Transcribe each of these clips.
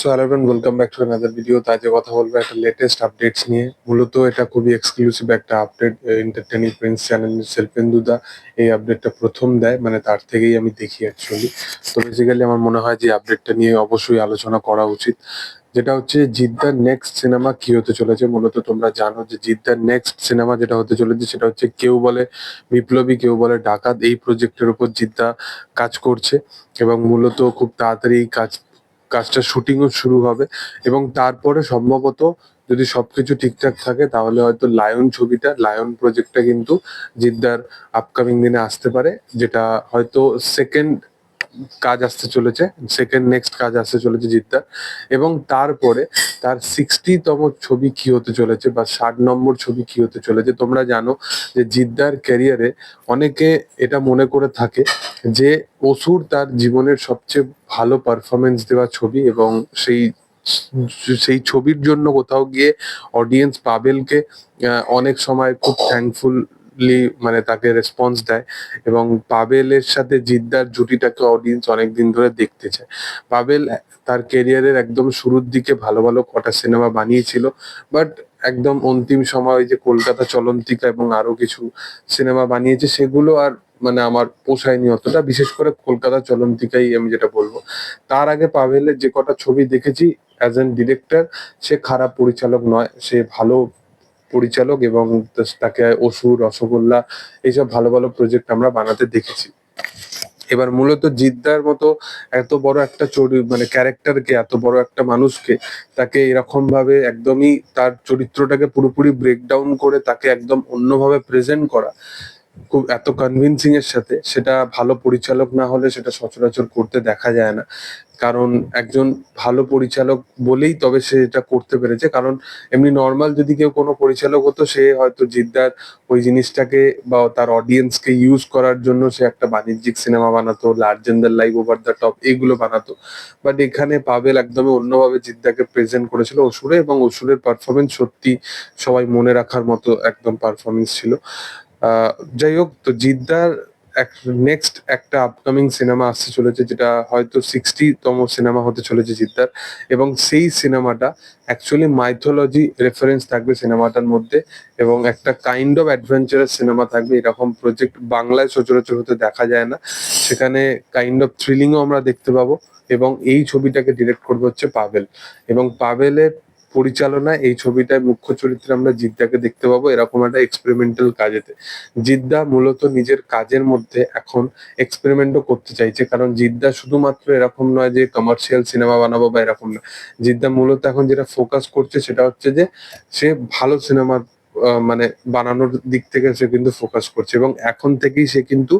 So hello everyone welcome back to another video তো আজকে কথা বলব একটা লেটেস্ট আপডেটস নিয়ে। মূলত এটা খুবই এক্সক্লুসিভ একটা আপডেট এন্টারটেনিং প্রিন্স চ্যানেল সেলফেন্দুদা এই আপডেটটা প্রথম দেয় মানে তার থেকেই আমি দেখি অ্যাকচুয়ালি তো বেসিক্যালি আমার মনে হয় যে আপডেটটা নিয়ে অবশ্যই আলোচনা করা উচিত। যেটা হচ্ছে জিদ্দার নেক্সট সিনেমা কি হতে চলেছে, মূলত তোমরা জানো যে জিদ্দার নেক্সট সিনেমা যেটা হতে চলেছে সেটা হচ্ছে কেউ বলে বিপ্লবী, কেউ বলে ডাকাত, এই প্রজেক্টের উপর জিদ্দা কাজ করছে। এবং মূলত খুব তাড়াতাড়ি কাজ কাজটা শুটিংও শুরু হবে। এবং তারপরে সম্ভবত যদি সবকিছু ঠিকঠাক থাকে, তাহলে হয়তো লায়ন ছবিটা লায়ন প্রজেক্টটা কিন্তু জিদ্দার আপকামিং দিনে আসতে পারে, যেটা হয়তো সেকেন্ড কাজ আসতে চলেছে সেকেন্ড নেক্সট কাজ আসতে চলেছে জিদ্দার। এবং তারপরে তার সিক্সটিতম ছবি কি হতে চলেছে বা ষাট নম্বর ছবি কি হতে চলেছে, তোমরা জানো যে জিদ্দার ক্যারিয়ারে অনেকে এটা মনে করে থাকে যে অসুর তার জীবনের সবচেয়ে ভালো পারফরমেন্স দেওয়া ছবি এবং সেই সেই ছবির জন্য কোথাও গিয়ে অডিয়েন্স পাবেলকে অনেক সময় খুব থ্যাঙ্কফুলি মানে তাকে রেসপন্স দেয় এবং পাবেলের সাথে জিদ্দার জুটিটাকে অডিয়েন্স অনেকদিন ধরে দেখতে চায়। পাবেল তার কেরিয়ারের একদম শুরুর দিকে ভালো ভালো কটা সিনেমা বানিয়েছিল বাট একদম অন্তিম সময় যে কলকাতা চলন্তিকা এবং আরও কিছু সিনেমা বানিয়েছে, সেগুলো আর মানে আমার পোষায়নি অতটা, বিশেষ করে কলকাতা চলন্তিকাই আমি যেটা বলব। তার আগে পাভেলের যে কটা ছবি দেখেছি অ্যাজ এন ডিরেক্টর সে খারাপ পরিচালক নয়, সে ভালো পরিচালক এবং তাকে অসুর, রসগোল্লা এইসব ভালো ভালো প্রজেক্ট আমরা বানাতে দেখেছি। এবার মূলত জিদ্দার মতো এত বড় একটা মানে ক্যারেক্টারকে, এত বড় একটা মানুষকে তাকে এরকম ভাবে একদমই তার চরিত্রটাকে পুরোপুরি ব্রেকডাউন করে তাকে একদম অন্যভাবে প্রেজেন্ট করা। খুব এত কনভিনসিং এর সাথে, সেটা ভালো পরিচালক না হলে সেটা সচরাচর করতে দেখা যায় না। কারণ একজন ভালো পরিচালক বলেই তবে সে এটা করতে পেরেছে। কারণ এমনি নর্মাল যদি কেউ কোনো পরিচালক হতো, সে হয়তো জিদ্দার ওই জিনিসটাকে বা তার অডিয়েন্সকে ইউজ করার জন্য সে একটা বাণিজ্যিক সিনেমা বানাতো larger than life over the top এইগুলো বানাতো। বাট এখানে পাবেল একদমই অন্যভাবে জিদ্দাকে প্রেজেন্ট করেছিল অসুরে এবং অসুরের পারফরমেন্স সত্যি সবাই মনে রাখার মতো একদম পারফরমেন্স ছিল। যাই হোক, তো জিদ্দার নেক্সট একটা আপকামিং সিনেমা আসতে চলেছে, যেটা হয়তো সিক্সটি তম সিনেমা হতে চলেছে জিদ্দার। এবং সেই সিনেমাটা অ্যাকচুয়ালি মাইথোলজি রেফারেন্স থাকবে সিনেমাটার মধ্যে, এবং একটা কাইন্ড অফ অ্যাডভেঞ্চারাস সিনেমা থাকবে। এরকম প্রজেক্ট বাংলায় সচরাচর হতে দেখা যায় না। সেখানে কাইন্ড অফ থ্রিলিংও আমরা দেখতে পাবো, এবং এই ছবিটাকে ডিরেক্ট করবে হচ্ছে পাবেল এবং পাবেলের পরিচালনায় এই ছবিটায় মুখ্য চরিত্রে আমরা জিদ্দাকে দেখতে পাবো। এরকম একটা এক্সপেরিমেন্টাল কাজেতে। জিদ্দা মূলত নিজের কাজের মধ্যে এখন এক্সপেরিমেন্টও করতে চাইছে। কারণ জিদ্দা শুধুমাত্র এরকম নয় যে কমার্শিয়াল সিনেমা বানাবো বা এরকম না। জিদ্দা মূলত এখন যেটা ফোকাস করছে সেটা হচ্ছে যে, সে ভালো সিনেমা মানে বানানোর দিক থেকে সে কিন্তু ফোকাস করছে এবং এখন থেকেই সে কিন্তু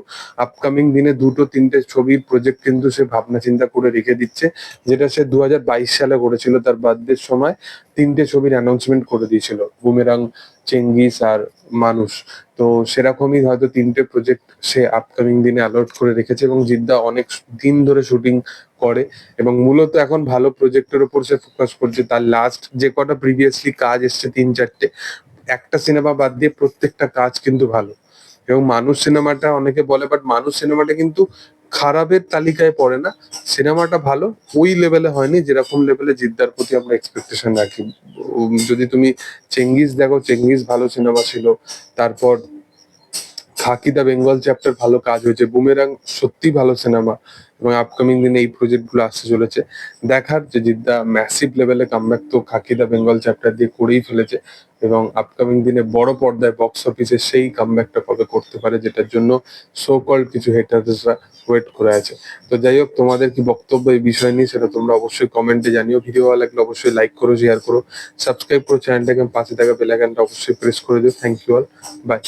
আপকামিং দিনে দুটো তিনটে ছবির প্রজেক্ট কিন্তু সে ভাবনা চিন্তা করে রেখে দিচ্ছে, যেটা সে দু হাজার বাইশ সালে করেছিল, তার বার্থডের সময় তিনটে ছবির অ্যানাউন্সমেন্ট করে দিয়েছিল বুমেরাং চেঙ্গিস আর মানুষ তো সেরকমই হয়তো তিনটে প্রজেক্ট সে আপকামিং দিনে অ্যালার্ট করে রেখেছে এবং জিদ্দা অনেক দিন ধরে শুটিং করে এবং মূলত এখন ভালো প্রজেক্টের উপর সে ফোকাস করছে। তার লাস্ট যে কটা প্রিভিয়াসলি কাজ এসছে, তিন চারটে একটা সিনেমা বাদ দিয়ে প্রত্যেকটা কাজ কিন্তু ভালো। এবং মানুষ সিনেমাটা অনেকে বলে বাট মানুষ সিনেমাটা কিন্তু খারাপের তালিকায় পড়ে না। সিনেমাটা ভালো, ওই লেভেলে হয়নি যেরকম লেভেলে জিদ্দার প্রতি আমরা এক্সপেকটেশন রাখি। যদি তুমি চেঙ্গিস দেখো চেঙ্গিস ভালো সিনেমা ছিল। তারপর খাকি দা বেঙ্গল চ্যাপ্টার ভালো কাজ হয়েছে। বুমেরাং সত্যি ভালো সিনেমা এবং আপকামিং দিনে এই প্রজেক্টগুলো আসতে চলেছে। দেখার যে জিদ্দা ম্যাসিভ লেভেলে কামব্যাক তো খাকি দা বেঙ্গল চ্যাপ্টার দিয়ে করেই ফেলেছে এবং আপকামিং দিনে বড় পর্দায় বক্স অফিসে সেই কামব্যাকটা কবে করতে পারে যেটার জন্য সো কল কিছু হেটার্সরা ওয়েট করে আছে। তো যাই হোক, তোমাদের কি বক্তব্য এই বিষয় নিয়ে সেটা তোমরা অবশ্যই কমেন্টে জানিও। ভিডিও ভালো লাগলে অবশ্যই লাইক করো শেয়ার করো সাবস্ক্রাইব করো চ্যানেলটাকে পাশে থাকা বেল আইকনটা অবশ্যই প্রেস করে দিও। Thank you all by